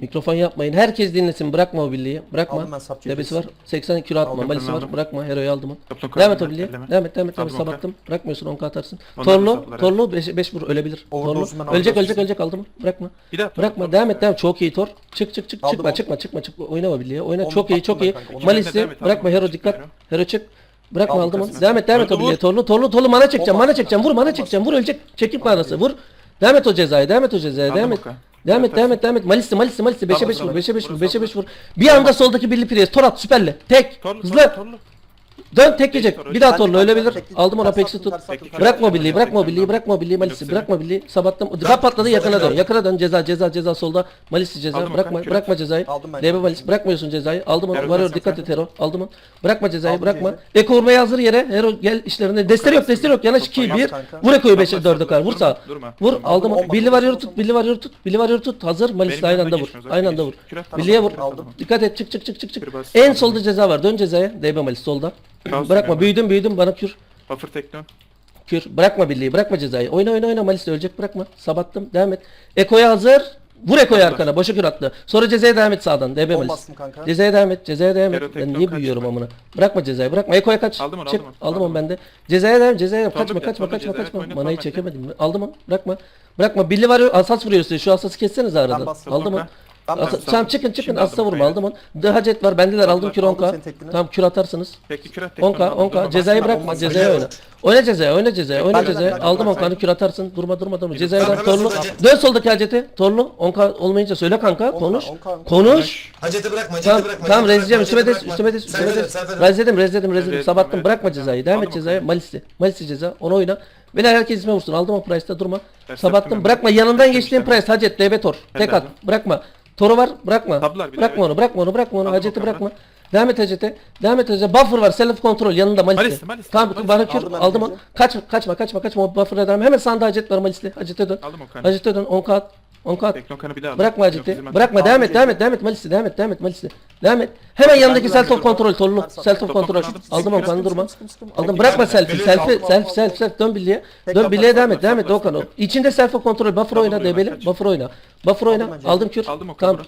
Mikrofon yapmayın. Herkes dinlesin. Bırakma mobilliği. Bırakma. Debesi var. 80 kilo atma. Aldım, Malisi var. Aldım. Bırakma. Hero'yu aldım. Topla Devam et mobilliği. Devam et. Devam et. Devam et. Sabattım. Bırakmıyorsun. 10 atarsın. Torlu. Torlu 5 vur. Ölebilir. Torlu. Ölecek ölecek ölecek. Aldım. Bırakma. Bırakma. Devam et. Devam. Çok iyi Tor. Çık çık çık. Çıkma çıkma çıkma. çık. Oynama birliğe. Oyna. Çok iyi çok iyi. Malisi. Bırakma. Hero dikkat. Hero çık. Bırakma aldım onu. Devam et. Devam et mobilliği. Torlu. Torlu. Torlu. Mana çekeceğim. Mana çekeceğim. Vur. Mana çekeceğim. Vur. Ölecek. Çekip manası. Vur. Devam et o cezaya. Devam et o cezaya. Devam et. Devam et, devam et, devam et. Malisi, Malisi, Malisi. 5'e 5 vur, 5'e 5 vur, 5'e 5 vur. Bir anda soldaki birli pres. Torat süperle. Tek. Hızlı. Dön tek yiyecek. Bir daha torlu ölebilir. Aldım ona peksi tut. Bırakma birliği, bırakma birliği, bırakma birliği Malisi. Bırakma birliği. Sabattım. Drap patladı yakına dön. Yakına dön ceza ceza ceza solda. Malisi ceza. Bırakma bırakma cezayı. DB Malis bırakmıyorsun cezayı. Aldım onu. Varıyor dikkat et Hero. Aldım onu. Bırakma cezayı bırakma. Eko vurmaya hazır yere. Hero gel işlerine. Destere yok destere yok. Yanaş 2 1. Vur Eko'yu 5'e 4'e kadar. Vur sağa. Vur aldım. Birli varıyor tut. Birli varıyor tut. Birli varıyor tut. Hazır Malisi aynı anda vur. Aynı anda vur. Birliğe vur. Dikkat et çık çık çık çık çık. En solda ceza var. Dön cezaya. DB Malis solda. Kaos Bırakma oynuyorum. büyüdüm büyüdüm bana kür. Buffer teknon. Kür. Bırakma birliği. Bırakma cezayı. Oyna oyna oyna. Malis de ölecek. Bırakma. Sabattım. Devam et. Eko'ya hazır. Vur Eko'ya arkana. Boşa kür attı. Sonra cezaya devam et sağdan. DB Malis. bastım kanka. Cezaya devam et. Cezaya devam et. Ben niye büyüyorum amına. Bırakma cezayı. Bırakma. Eko'ya kaç. Aldım onu, Çek. aldım onu, Aldım onu aldım ben de. Cezaya devam. Cezaya devam. Sonra Kaçma kaçma kaçma kaçma. koyun, Manayı çekemedim. Aldım onu. Bırakma. Bırakma. Birli var. Asas vuruyor size. Şu asası kessenize aradan. Aldım onu. Tamam, As- tamam çıkın çıkın asla vurma kayı. aldım onu. Dehacet var bende bendeler aldım kür aldım onka. Tamam kür atarsınız. Peki kürat tekrar Onka aldım, onka durma, cezayı bırakma basma. cezaya oyna. Oyna cezaya oyna cezaya oyna Bak, cezaya. bak, Aldım bak, onkanı kür atarsın durma durma durma. Cezaya bırak torlu. Hacet. Dön soldaki hacete torlu. Onka olmayınca söyle kanka konuş. Konuş. Hacete bırakma, hacete Tamam bırakma. tamam rezleyeceğim üstüme des üstüme des üstüme des. Rezledim rezledim rezledim Evet, sabattım bırakma cezayı. Devam Aldım et cezaya. Malisi. Malisi ceza onu oyna. Bela herkes isme vursun aldım o price'ta durma. Ters Sabattım bırakma yanından Ters geçtiğin yaptım. price hacet DB. Tek at bırakma. Toru var. Bırakma. Tablar bir bırakma evet. onu. Bırakma onu. Bırakma onu. Aldım bırakma. Devam et Hacet'e. Devam et Hacet'e. Buffer var. Self kontrol yanında Malisli. Malisli, Malisli, Tamam Malisli. bırakıyor. Aldım Aldım, onu. Kaçma kaçma kaçma kaçma. O Buffer'a devam. Hemen sanda Hacet var Malisli. Hacet'e dön. Aldım o Okan'ı. Hacet'e dön. 10 kağıt. On kat. Bırakma Yok, Bırakma devam et devam et devam et Malis'te devam et devam et Malis'te. Devam et. Hemen yanındaki self of kontrol torlu. Self of kontrol. Aldım Aldım durma. Aldım bırakma selfie. Selfie selfie selfie selfie dön birliğe. Dön birliğe devam et devam et Doğukan. o- İçinde self of kontrol buffer oyna debeli. Buffer oyna. Buffer oyna. Aldım kür. Aldım Tamam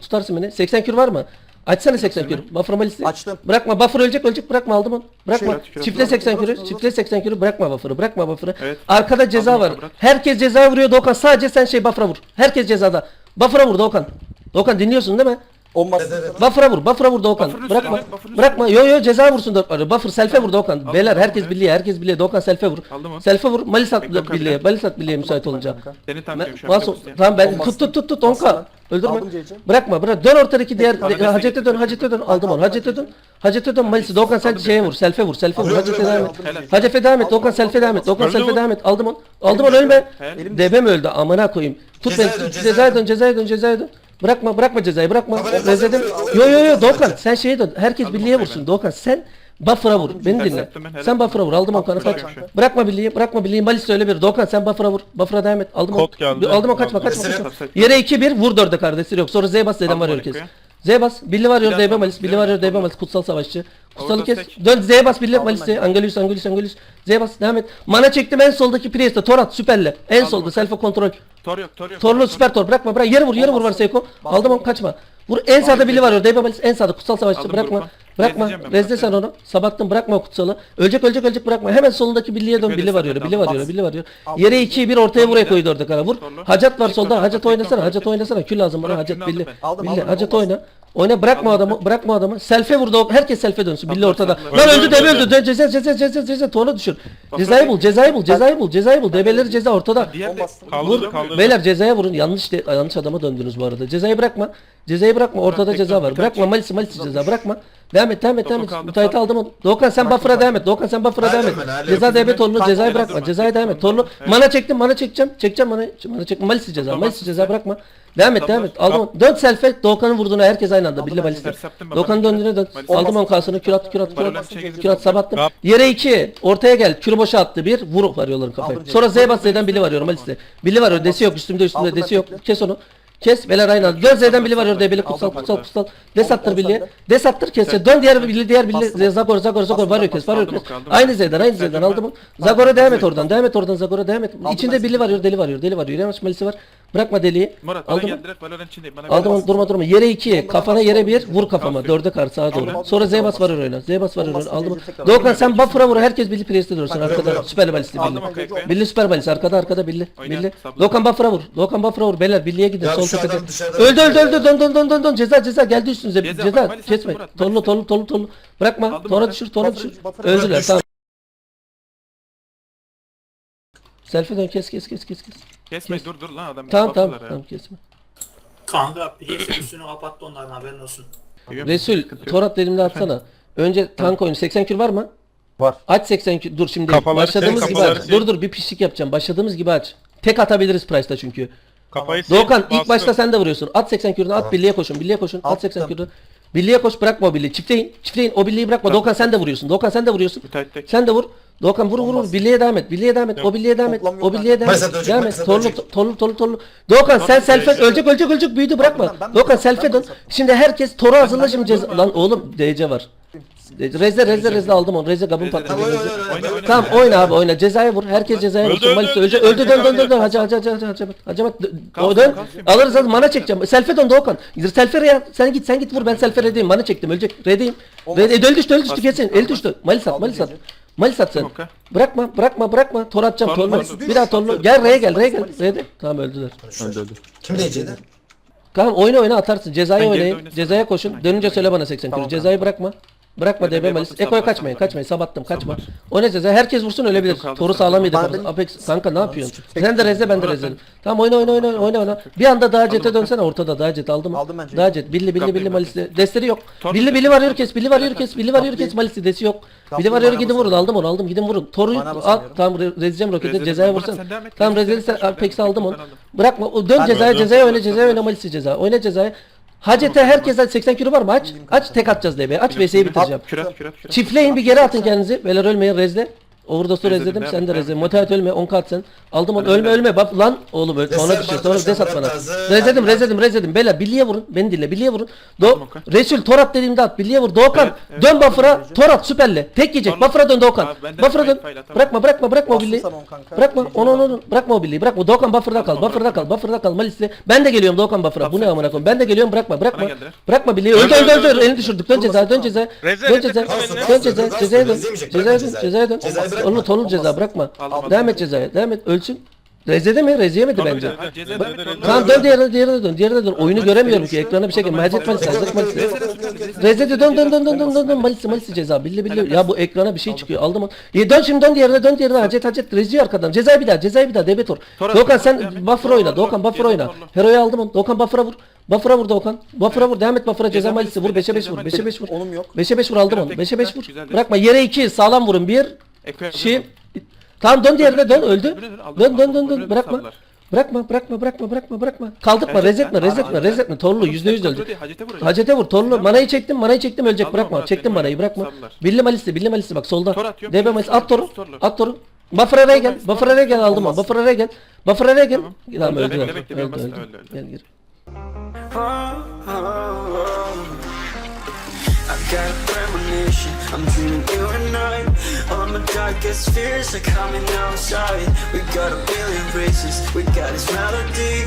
tutarsın beni. 80 kür var mı? Açsana 80 kür. Buffer'ıma liste. Açtım. Bırakma buffer ölecek ölecek bırakma aldım onu. Bırakma. Şöyle, çiftle 80 kürü. Çiftle 80 kürü bırakma buffer'ı. Bırakma buffer'ı. Evet. Arkada ceza Aldım, var. Bırak. Herkes ceza vuruyor Dokan. Sadece sen şey buffer'a vur. Herkes cezada. Buffer'a vur Dokan. Dokan dinliyorsun değil mi? Olmaz. Evet, evet. Buffer'a vur. Buffer'a vur Doğukan. Buffer'ın üstüne Bırakma. mi? Buffer'ın Bırakma. Yo yo ceza vursun Doğukan. Buffer self'e vur Doğukan. Aldım, Beyler herkes evet. birliğe. Herkes birliğe. Doğukan self'e vur. Aldım onu. Self'e vur. Malis at Bekle, Okan, birliğe. Malis at birliğe müsait olunca. Seni tanıyorum şu an. Masum. Tamam ben tut tut tut tut Onka. Öldürme. Bırakma bırak. Dön ortadaki diğer Peki, para Hacete dön, destek- Hacete dön. Aldım onu. Hacete dön. Hacete dön. Malis'i Doğukan sen Aldım, şeye vur. Self'e vur. Self'e vur. Aldım, devam et. aldım. Devam et. Dokan selfie devam et. Dokan Öldü selfie mü? devam et. Aldım onu. Aldım onu ölme. He. Mi öldü? Amına koyayım. Tut Cezaya dön, Tut cezaya Cezaya dön, cezaya dön, cezaya dön. Bırakma bırakma cezayı bırakma. Rezedim. Yo yo yo Doğukan sen şeye dön. Herkes birliğe vursun Doğukan. Sen buffer'a vur. Beni dinle. Sen buffer'a vur. Aldım Okan'ı kaç. Bırakma birliğe. Bırakma birliğe. Malis öyle bir. Doğukan sen buffer'a vur. Buffer'a devam et. Aldım Okan'ı. Aldım Okan'ı kaçma kaçma. Yere 2 1 vur 4'e kardeşler yok. Sonra Z bas Z'den var herkes. Z bas. Billi var yol Biraz Malis. Billi biraz var yol Malis. Kutsal savaşçı. Kutsalı kes. tek. Dön Z bas Billi Aldım Malis'i. Angelius Angelius Angelius. Z bas devam et. Mana çektim en soldaki Priest'e. Torat süperle. En Aldım solda onu. selfie kontrol. Tor yok, tor yok. tor Torlu süper tor. Bırakma bırak. Yere vur yere vur var Seiko. Aldım onu kaçma. Vur en sağda Billi var yol DB Malis. En sağda kutsal savaşçı Aldım bırakma. grupa. Bırakma. Rezleyeceğim sen onu. Sabattın bırakma o kutsalı. Ölecek ölecek ölecek bırakma. Hemen solundaki birliğe dön. Birli var yöre. Birli var yöre. Yere 2'yi bir ortaya vuraya koydu orada kara. Vur. Hacat var solda. Hacat oynasana. Hacat oynasana. Kül lazım bana. Hacat birli. Aldım, Birli. Hacat oyna. O ne bırakma adamı, bırakma adamı. Selfie vurdu. Herkes selfie dönsün. Billi ortada. Lan öldü debe öldü. Dön ceza ceza ceza ceza tuğla düşür. Cezayı bul, cezayı bul, cezayı bul, cezayı bul. Debeleri ceza ortada. Vur. Beyler cezaya vurun. Yanlış de, yanlış adama döndünüz bu arada. Cezayı bırakma. Cezayı bırakma. Ortada ceza var. Bırakma Malisi Malisi ceza bırakma. Devam et, devam et, devam et. Müteahhit aldım onu. Doğukan sen buffer'a devam et. Doğukan sen buffer'a devam et. Ceza debe torunu cezayı bırakma. Cezayı devam et. Torunu mana çektim, mana çekeceğim. Çekeceğim mana. Mana çek. Malisi ceza. Malisi ceza bırakma. Devam et devam et. Aldım. Dön self'e. Doğukan'ın vurduğuna herkes aynı anda. Ben baliste. Doğukan'ın döndüğüne dön. Baliste. Aldım on kasını. Kür at kür at kür Bana at. çekil. Kür at sabattım. Yere 2. Ortaya gel. Kürü boşa attı. Bir. Vur varıyorların kafayı. Sonra. Z bas Z'den Billy varıyorum Malis'te. Billy varıyor. Desi yok. Üstümde üstümde desi yok. Kes onu. Kes. Beler aynı anda. Dön Z'den Billy varıyor. Kutsal Aldım kutsal ben. kutsal. Des attır ben. Des attır kes. Dön diğer Billy diğer. Bastım. Zagor Zagor Zagor. Varıyor kes. Varıyor kes. Aynı. Z'den aynı Z'den aldım. Zagor'a devam et oradan. Devam et oradan Zagor'a devam et. İçinde ben Billy varıyor. Deli varıyor. Deli varıyor. Yürüyemez Malisi var. Bırakma deliği. Murat bana Aldım. gel direkt Valorant içindeyim. Bana Aldım onu durma durma. Yere 2. Kafana yere 1. Vur kafama. Aferin. 4'e kar sağa doğru. Aldım. Sonra Z bas var oyna. Z bas var oyna. Aldım. Doğukan sen buff'ına vur. Herkes Billy Priest'e dursun. Bak, Arkada. Süper balisti Aldım Billy. o kayıkı. Billy süper balist. Arkada arkada Billy. Oyna, Billy. sabır. Doğukan buff'ına vur. Doğukan buff'ına vur. Beyler Billy'ye gidin. Ya Sol şu tepede. adam dışarıdan Öldü öldü öldü. Dön dön dön dön dön. Ceza ceza geldi üstünüze. Ceza, bak, Kesme. Murat, torlu torlu torlu. Bırakma. Aldım Tora onu. düşür. Tora düşür. buffer- Öldüler. düştü. Tamam. Selfie dön kes kes kes kes kes. Kesme dur dur lan adam. Tamam tamam. Tamam kesme. Kanka hepsi üstünü kapattı onların haberin olsun. Resul. Torat dediğimde atsana. Önce tank oyunu 80 kür var mı? Var. Aç 80 kür. Dur şimdi Kafaları başladığımız sil, gibi kafaları aç. sil. Dur dur bir pişlik yapacağım. Başladığımız gibi aç. Tek atabiliriz Price'da çünkü. Kafayı sil, Doğukan ilk bastır. başta sen de vuruyorsun. At 80 kürünü at birliğe koşun. Birliğe koşun. At 80 Attım. kürünü. Birliğe koş bırakma o birliği. Çiftleyin. Çiftleyin. O birliği bırakma. Doğukan sen de vuruyorsun. Doğukan sen de vuruyorsun. Müteahhit tek. Sen de vur. Doğukan vur vur vur. Birliğe devam et. Birliğe devam et. O birliğe devam et. Toplam yok O birliğe devam Mayıs'a et. dönecek, Devam et. Mayıs'a Torlu dönecek. torlu torlu torlu. Doğukan sen selfie ölecek ölecek ölecek büyüdü bırakma. Ben- ben- Doğukan ben- selfie ben- dön. Şimdi herkes toru hazırla şimdi ceza. Lan oğlum DC var. Rezle rezle rezle aldım onu. Rezle gabın Rezle, patladı. Oyna. Tamam oyna abi oyna. Cezaya vur. Herkes cezaya Öldü, vursun. öldü, Malis öldü. öldü. Öldü dön dön dön dön. Öldü. Hacı hacı hacı hacı hacı. Kalsın, O dön. Alırız alırız. Mana çekeceğim. Selfie dön Doğukan. Selfie ya. Sen git sen git vur. Ben selfie redeyim. Mana çektim. Ölecek. Redeyim. Red, öl düştü öl düştü kesin. El düştü. Malis at Aldım Malis at. Cengiz. Malis at sen. Tamam, okey. Bırakma bırakma bırakma. Tor atacağım. Torlu. torlu. Bir daha torlu. Gel R'ye gel R'ye gel. R'de. Tamam öldüler. Öldü öldü. Kim diyecekti? Tamam oyna oyna atarsın. Cezayı oynayın. Cezaya koşun. Dönünce söyle bana 80 kilo. Cezayı bırakma. Bırakma DB Malis. Eko'ya kaçmayın. Kaçmayın. Sabattım. Kaçma. Sablar. Oyna ceza. Herkes vursun ölebilir. Toru sağlam benim- Apex kanka ne yapıyorsun? Sen de rezle ben de rezle. Tamam oyna oyna oyna oyna oyna. Bir anda daha cete dönsene ortada daha cet aldım. Aldım bence. Daha cet. Billi billi billi bırak. Malis'te. Desteri yok. Billi billi var yürü kes. Billi var yürü kes. Billi var yürü kes. Malis'te desi yok. Billi Kapıyı var yürü bana gidin vurun. Aldım onu aldım. Gidin vurun. Toru al. Tamam re- rezleyeceğim roketi. Cezaya et. Tamam sen Apex'i aldım onu. Bırakma. o Dön cezaya cezaya oyna cezaya oyna. Malis'te ceza. Oyna cezaya. Hacet'e herkese 80 kilo var mı? Aç. Aç tek atacağız DB'ye. Aç VS'yi bitireceğim. Kürat kürat kürat. Çiftleyin bir geri atın kendinizi. Beyler ölmeyin rezle. Overdos'u Rezledim, rezledim. Sen de devam rezle. et. Motivat ölme. 10 kat sen. Aldım onu. Ölme ölme. Bak lan oğlum öl. Sonra Destek düşüyor. bak, Sonra arkadaşlar, des at bana. Murat. Rezledim Hadi. rezledim rezledim. Beyler billiye vurun. Beni dinle. Billiye vurun. Do Tamam, okey. Resul Torat dediğimde at. Billiye vur. Doğukan. Evet, evet. Dön Buffer'a. Torat süperle. Tek yiyecek. Buffer'a dön Doğukan. Abi, benden Buffer'a dön. tamam. Bırakma bırakma bırakma o kanka. Bırakma onu onu. Bırakma o billiyi. Bırakma. Doğukan Buffer'da kal. Tamam, Buffer'da kal. Buffer'da kal. Malis'te. Ben de geliyorum Doğukan Buffer'a. Bu ne Tamam, amına koyayım. Ben de geliyorum. Bırakma bırakma. Bana geldiler. Bırakma billiyi. Öldü Öldü, öldü. Elini düşürdük. Dön ceza dön ceza. Dön reze, ceza. reze. Dön ceza. Reze, Cezaya dön. reze yemeyecek, Cezaya bırakma dön. cezayı. Cezaya dön. Cezayı bırakma. Onu tonul ceza bırakma. Aldım, Devam aldım. et cezaya. Devam et. Ölsün. Rezede mi? Rezeyemedi bence. Ha, ceza torlu. Tamam dön diğerine diğerine dön. Diğerine dön. Oyunu göremiyorum ki. Ekrana bir şey gelmiyor. Macit Malis. Hazret Malis. Rezede dön dön dön dön dön dön dön. Malisi malisi ceza. Billi billi. Ya bu ekrana bir şey çıkıyor. Aldım onu. Ya dön şimdi dön diğerine dön diğerine. Hacet hacet. Rezi arkadan. Cezayı bir daha. Cezayı bir daha. Debetor. Tor at, Doğukan sen buffer oyna. Doğukan buffer oyna. Hero'yu aldım onu. Doğukan buffer'a vur. Buffer'a vur Doğukan. Buffer'a vur. Devam et buffer'a. Ceza malisi vur. malisi, 5'e 5 ceza vur. malisi. 5'e 5 vur. Onum yok. 5'e 5 vur aldım onu. Güzel 5'e 5 teknik, vur. Bırakma yere 2 sağlam vurun. 1 Eko'ya şey. Tamam dön diğerine dön öldü. Dön dön dön dön bırakma. Bırakma bırakma bırakma bırakma bırakma. Kaldırma Evet, rezetme ben- rezetme Aa, rezetme. Torlu yüzde yüz öldü. Hacet'e vuracak. Hacete vur torlu. Manayı çektim manayı çektim ölecek Aldım bırakma. Çektim benim manayı bırakma. Sablar. Billi malisi billi malisi bak solda. Tor atıyorum, DB malisi at toru. torlu. At toru. Buffer araya gel. Torlu, Buffer araya gel aldım onu. olmaz. Buffer araya gel. Buffer araya gel. Tamam. Tamam Öldü, bekle, Öldü öldü. bastım, öldü, öldü. Gel geri. I got a I'm dreaming you and I. All my darkest fears are coming outside. We got a billion races, we got this melody